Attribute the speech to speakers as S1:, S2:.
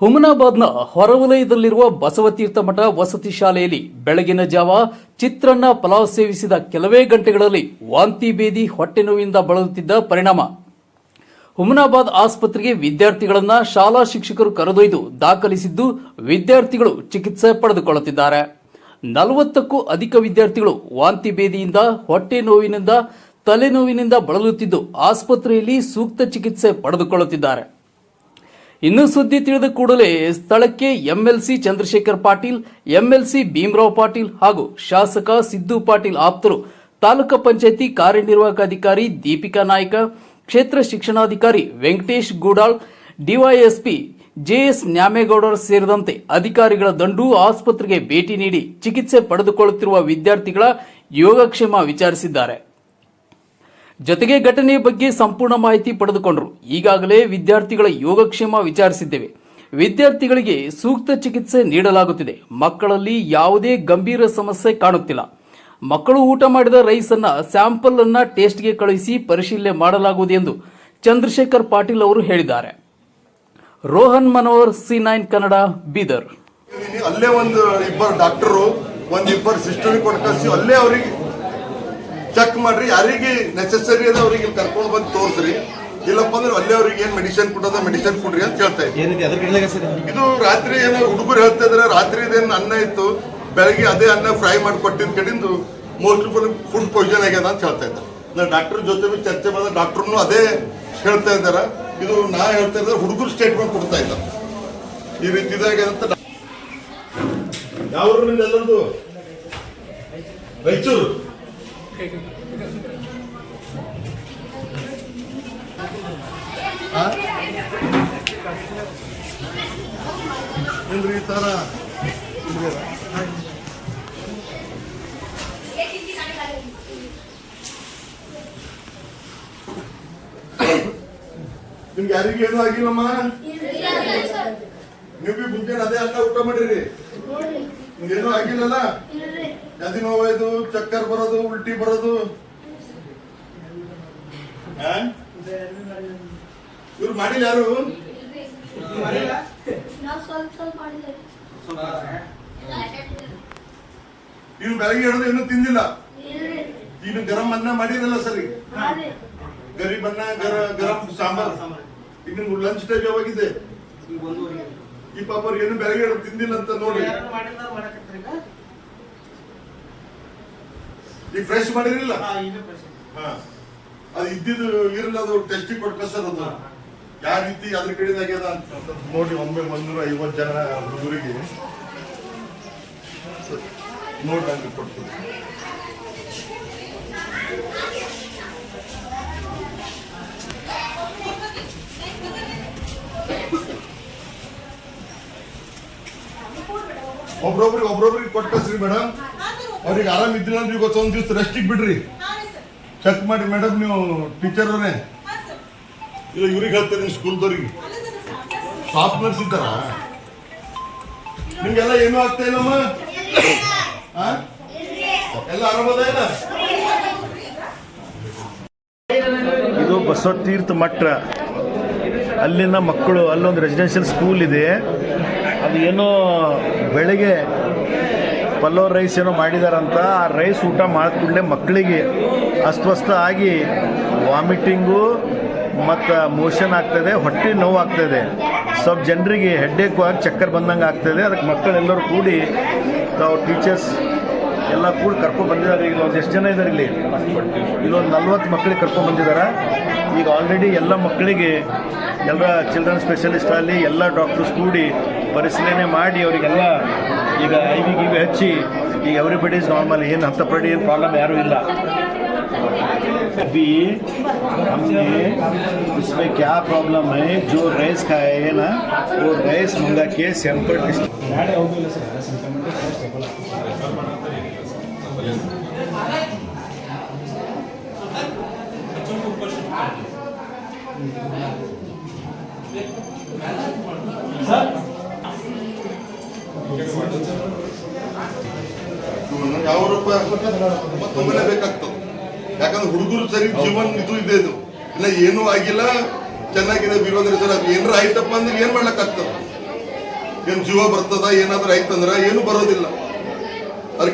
S1: ಹುಮನಾಬಾದ್ನ ಹೊರವಲಯದಲ್ಲಿರುವ ಬಸವತೀರ್ಥ ಮಠ ವಸತಿ ಶಾಲೆಯಲ್ಲಿ ಬೆಳಗಿನ ಜಾವ ಚಿತ್ರಾನ್ನ ಪಲಾವ್ ಸೇವಿಸಿದ ಕೆಲವೇ ಗಂಟೆಗಳಲ್ಲಿ ವಾಂತಿ ಬೇದಿ ಹೊಟ್ಟೆ ನೋವಿಂದ ಬಳಲುತ್ತಿದ್ದ ಪರಿಣಾಮ. ಹುಮನಾಬಾದ್ ಆಸ್ಪತ್ರೆಗೆ ವಿದ್ಯಾರ್ಥಿಗಳನ್ನ ಶಾಲಾ ಶಿಕ್ಷಕರು ಕರೆದೊಯ್ದು ದಾಖಲಿಸಿದ್ದು ವಿದ್ಯಾರ್ಥಿಗಳು ಚಿಕಿತ್ಸೆ ಪಡೆದುಕೊಳ್ಳುತ್ತಿದ್ದಾರೆ. ನಲವತ್ತಕ್ಕೂ ಅಧಿಕ ವಿದ್ಯಾರ್ಥಿಗಳು ವಾಂತಿ ಬೇದಿಯಿಂದ ಹೊಟ್ಟೆ ನೋವಿನಿಂದ, ತಲೆನೋವಿನಿಂದ ಬಳಲುತ್ತಿದ್ದು ಆಸ್ಪತ್ರೆಯಲ್ಲಿ ಸೂಕ್ತ ಚಿಕಿತ್ಸೆ ಪಡೆದುಕೊಳ್ಳುತ್ತಿದ್ದಾರೆ. ಇನ್ನು ಸುದ್ದಿ ತಿಳಿದ ಕೂಡಲೇ ಸ್ಥಳಕ್ಕೆ ಎಂಎಲ್ಸಿ ಚಂದ್ರಶೇಖರ್ ಪಾಟೀಲ್, ಎಂಎಲ್ಸಿ ಭೀಮರಾವ್ ಪಾಟೀಲ್ ಹಾಗೂ ಶಾಸಕ ಸಿದ್ದು ಪಾಟೀಲ್ ಆಪ್ತರು, ತಾಲೂಕು ಪಂಚಾಯಿತಿ ಕಾರ್ಯನಿರ್ವಾಹಕ ಅಧಿಕಾರಿ ದೀಪಿಕಾ ನಾಯ್ಕ, ಕ್ಷೇತ್ರ ಶಿಕ್ಷಣಾಧಿಕಾರಿ ವೆಂಕಟೇಶ್ ಗೂಡಾಳ್, ಡಿವೈಎಸ್ಪಿ ಜೆಎಸ್ ನ್ಯಾಮೇಗೌಡರ್ ಸೇರಿದಂತೆ ಅಧಿಕಾರಿಗಳ ದಂಡು ಆಸ್ಪತ್ರೆಗೆ ಭೇಟಿ ನೀಡಿ ಚಿಕಿತ್ಸೆ ಪಡೆದುಕೊಳ್ಳುತ್ತಿರುವ ವಿದ್ಯಾರ್ಥಿಗಳ ಯೋಗಕ್ಷೇಮ ವಿಚಾರಿಸಿದ್ದಾರೆ. ಜೊತೆಗೆ ಘಟನೆ ಬಗ್ಗೆ ಸಂಪೂರ್ಣ ಮಾಹಿತಿ ಪಡೆದುಕೊಂಡರು. ಈಗಾಗಲೇ ವಿದ್ಯಾರ್ಥಿಗಳ ಯೋಗಕ್ಷೇಮ ವಿಚಾರಿಸಿದ್ದೇವೆ. ವಿದ್ಯಾರ್ಥಿಗಳಿಗೆ ಸೂಕ್ತ ಚಿಕಿತ್ಸೆ ನೀಡಲಾಗುತ್ತಿದೆ. ಮಕ್ಕಳಲ್ಲಿ ಯಾವುದೇ ಗಂಭೀರ ಸಮಸ್ಯೆ ಕಾಣುತ್ತಿಲ್ಲ. ಮಕ್ಕಳು ಊಟ ಮಾಡಿದ ರೈಸ್ ಅನ್ನ ಸ್ಯಾಂಪಲ್ ಅನ್ನ ಟೇಸ್ಟ್ಗೆ ಕಳುಹಿಸಿ ಪರಿಶೀಲನೆ ಮಾಡಲಾಗುವುದು ಎಂದು ಚಂದ್ರಶೇಖರ್ ಪಾಟೀಲ್ ಅವರು ಹೇಳಿದ್ದಾರೆ. Rohan Manohar, C nine Kannada,
S2: Bidar. ಅಲ್ಲೇ ಒಂದು ಇಬ್ಬರು ಡಾಕ್ಟರು, ಒಂದು ಇಬ್ಬರು ಸಿಸ್ಟರ್ ಕೊಟ್ಟು ಕಳಿಸಿ, ಅಲ್ಲೇ ಅವ್ರಿಗೆ ಚೆಕ್ ಮಾಡ್ರಿ ಯಾರಿಗೆ ನೆಸೆಸರಿ ಅದ ಅವ್ರಿಗೆ ಇಲ್ಲಿ ಕರ್ಕೊಂಡು ಬಂದು ತೋರಿಸ್ರಿ. ಇಲ್ಲಪ್ಪ ಅಂದ್ರೆ ಅಲ್ಲೇ ಅವ್ರಿಗೆ ಏನ್ ಮೆಡಿಸಿನ್ ಕೊಟ್ಟದ ಮೆಡಿಸಿನ್ ಕೊಡ್ರಿ ಅಂತ ಹೇಳ್ತಾ
S3: ಇದ್ದೀವಿ
S2: ಇದು ರಾತ್ರಿ ಏನೋ ಹುಡುಗರು ಹೇಳ್ತಾ ಇದ್ರೆ ರಾತ್ರಿ ಇದೇನು ಅನ್ನ ಇತ್ತು ಬೆಳಗ್ಗೆ ಅದೇ ಅನ್ನ ಫ್ರೈ ಮಾಡಿ ಕೊಟ್ಟಿದ್ದ ಕಡೆಯಿಂದ ಮೋಸ್ಟ್ಲಿ ಫುಲ್ ಫುಡ್ ಪಾಯ್ಸನ್ ಆಗ್ಯದ ಅಂತ ಹೇಳ್ತಾ ಇದ್ದಾರೆ. ನಾನು ಡಾಕ್ಟರ್ ಜೊತೆ ಬಿ ಚರ್ಚೆ ಮಾಡಿದ ಡಾಕ್ಟರ್ನು ಅದೇ ಹೇಳ್ತಾ ಇದ್ದಾರೆ. ಇದು ನಾ ಹೇಳ್ತಾ ಇದ್ದಾರೆ ಹುಡುಗರು ಸ್ಟೇಟ್ಮೆಂಟ್ ಕೊಡ್ತಾ ಇದ್ದಾರೆ. ಈ ರೀತಿ ಅಂತ ಯಾವ ನಿಮ್ದು ಎಲ್ಲರದು? ರಾಯಚೂರು? ಏನ್ರಿ ಈ ನಿಮ್ಗೆ ಯಾರಿಗೂ ಏನೂ ಆಗಿಲ್ಲಮ್ಮ? ನೀವು ಬಿ ಮುಂದೆ ಅದೇ ಅನ್ನ ಊಟ ಮಾಡಿರಿ. ನಿಮ್ಗೇನೂ ಆಗಿಲ್ಲಲ್ಲ? ನದಿ ನೋವೈದು ಚಕ್ಕರ್ ಬರೋದು ಉಲ್ಟಿ ಬರೋದು. ಆ? ಇವ್ರು ಮಾಡಿಲ್ಲ ಯಾರು? ಇವ್ರು ಬೆಳಗ್ಗೆ ಹಿಡಿದು ಇನ್ನೂ ತಿಂದಿಲ್ಲ. ಇನ್ನು ಗರಂ ಅನ್ನ ಮಾಡಿರಲ್ಲ ಸರಿ?
S4: ಗರಿ
S2: ಗರೀಬ್ ಅನ್ನ ಗರ ಗರಂ ಸಾಂಬಾರ್. ಈಗ ನಿಮ್ಗೆ ಲಂಚ್ ಟೈಮ್ ಯಾವಾಗಿದೆ? ಈ ಪಾಪ ಅವ್ರಿಗೆ ಏನು ಬೆಳಗ್ಗೆ ಹಿಡಿದು ತಿಂದಿಲ್ಲ ಅಂತ ನೋಡಿ. ಈಗ ಫ್ರೆಶ್ ಮಾಡಿರಲಿಲ್ಲ? ಹಾ ಅದು ಇದ್ದಿದ್ದು ಇರಲ್ಲ ಅದು ಟೆಸ್ಟ್ ಕೊಟ್ಟು ಸರ್ ಅದು. ಯಾವ ರೀತಿ ಅದ್ರ ಕಡೆದಾಗ್ಯದ ಅಂತ. ನೋಡಿ ಒಮ್ಮೆ ಒಂದೂರ ಐವತ್ತು ಜನ ಹುಡುಗರಿಗೆ ನೋಡಿ ನಂಗೆ ಕೊಡ್ತೀವಿ ಒಬ್ರೊಬ್ರಿಗೆ ಒಬ್ರೊಬ್ರಿಗೆ ಕೊಟ್ಟು ಕಳ್ಸ್ರಿ ಮೇಡಮ್. ಅವ್ರಿಗೆ ಆರಾಮ ಇದ್ದಿಲ್ಲ ಅಂದ್ರೆ ಇವತ್ತು ಒಂದು ದಿವಸ ರೆಸ್ಟಿಗೆ ಬಿಡ್ರಿ. ಚೆಕ್ ಮಾಡಿ ಮೇಡಮ್ ನೀವು ಟೀಚರ್ ಅವರೇ. ಇಲ್ಲ ಇವ್ರಿಗೆ ಹೇಳ್ತಿದ್ದೀನಿ ಸ್ಕೂಲ್ದವ್ರಿಗೆ ಸ್ಟಾಫ್ ನರ್ಸ್ ಇದ್ದಾರ? ನಿಮ್ಗೆಲ್ಲ ಏನು ಆಗ್ತಾ ಇಲ್ಲಮ್ಮ? ಆ? ಎಲ್ಲ ಆರಾಮದ ಇಲ್ಲ
S5: ಇದು ಬಸವತೀರ್ಥ ಮಠ. ಅಲ್ಲಿನ ಮಕ್ಕಳು ಅಲ್ಲೊಂದು ರೆಸಿಡೆನ್ಷಿಯಲ್ ಸ್ಕೂಲ್ ಇದೆ. ಅದು ಏನೋ ಬೆಳಗ್ಗೆ ಪಲ್ಲವ್ ರೈಸ್ ಏನೋ ಮಾಡಿದಾರಂತ, ಆ ರೈಸ್ ಊಟ ಮಾಡಿದ ಕೂಡಲೇ ಮಕ್ಕಳಿಗೆ ಅಸ್ವಸ್ಥ ಆಗಿ ವಾಮಿಟಿಂಗು ಮತ್ತು ಮೋಷನ್ ಆಗ್ತದೆ, ಹೊಟ್ಟೆ ನೋವು ಆಗ್ತದೆ. ಸ್ವಲ್ಪ ಜನರಿಗೆ ಹೆಡ್ಡೇಕು ಆಗಿ ಚಕ್ಕರ್ ಬಂದಂಗೆ ಆಗ್ತದೆ. ಅದಕ್ಕೆ ಮಕ್ಕಳೆಲ್ಲರೂ ಕೂಡಿ ತಾವು ಟೀಚರ್ಸ್ ಎಲ್ಲ ಕೂಡಿ ಕರ್ಕೊಂಡು ಬಂದಿದ್ದಾರೆ. ಈಗ ಒಂದು ಎಷ್ಟು ಜನ ಇದ್ದಾರೆ ಇಲ್ಲಿ? ಇಲ್ಲೊಂದು ನಲ್ವತ್ತು ಮಕ್ಕಳಿಗೆ ಕರ್ಕೊಂಡು ಬಂದಿದ್ದಾರೆ? ಈಗ ಆಲ್ರೆಡಿ ಎಲ್ಲ ಮಕ್ಕಳಿಗೆ, ಎಲ್ಲ ಚಿಲ್ಡ್ರನ್ ಸ್ಪೆಷಲಿಸ್ಟ್ ಅಲ್ಲಿ ಎಲ್ಲ ಡಾಕ್ಟರ್ಸ್ ಕೂಡಿ ಪರಿಶೀಲನೆ ಮಾಡಿ, ಅವರಿಗೆಲ್ಲ ಈಗ ಐ ವಿ ಗಿವಿ ಹಚ್ಚಿ ಈಗ ಎವ್ರಿಬಡಿ ಇಸ್ ನಾರ್ಮಲ್ ಏನು ಅಂತ ಪಡಿ ಏನು ಪ್ರಾಬ್ಲಮ್ ಯಾರೂ ಇಲ್ಲ अभी हमने उसमें क्या प्रॉब्लम है जो रैस खाए है ना वो रैस मंगा के सैंपल
S2: ತಗೊಳ್ಳೇಬೇಕಾಗ್ತದೆ ಯಾಕಂದ್ರೆ ಹುಡುಗರು ಸರಿ ಜೀವನ್ ಇದು ಇದೆ ಇದು. ಇಲ್ಲ ಏನೂ ಆಗಿಲ್ಲ. ಚೆನ್ನಾಗಿದೆ ವಿರೋಧ ಸರ್. ಅದು ಏನಾರ ಆಯ್ತಪ್ಪ ಅಂದ್ರೆ ಏನ್ ಮಾಡ್ಲಕ್ಕಾಗ್ತದೆ? ಏನ್ ಜೀವ ಬರ್ತದ, ಏನಾದ್ರೂ ಆಯ್ತಂದ್ರ ಏನು ಬರೋದಿಲ್ಲ. ಅದ್ರ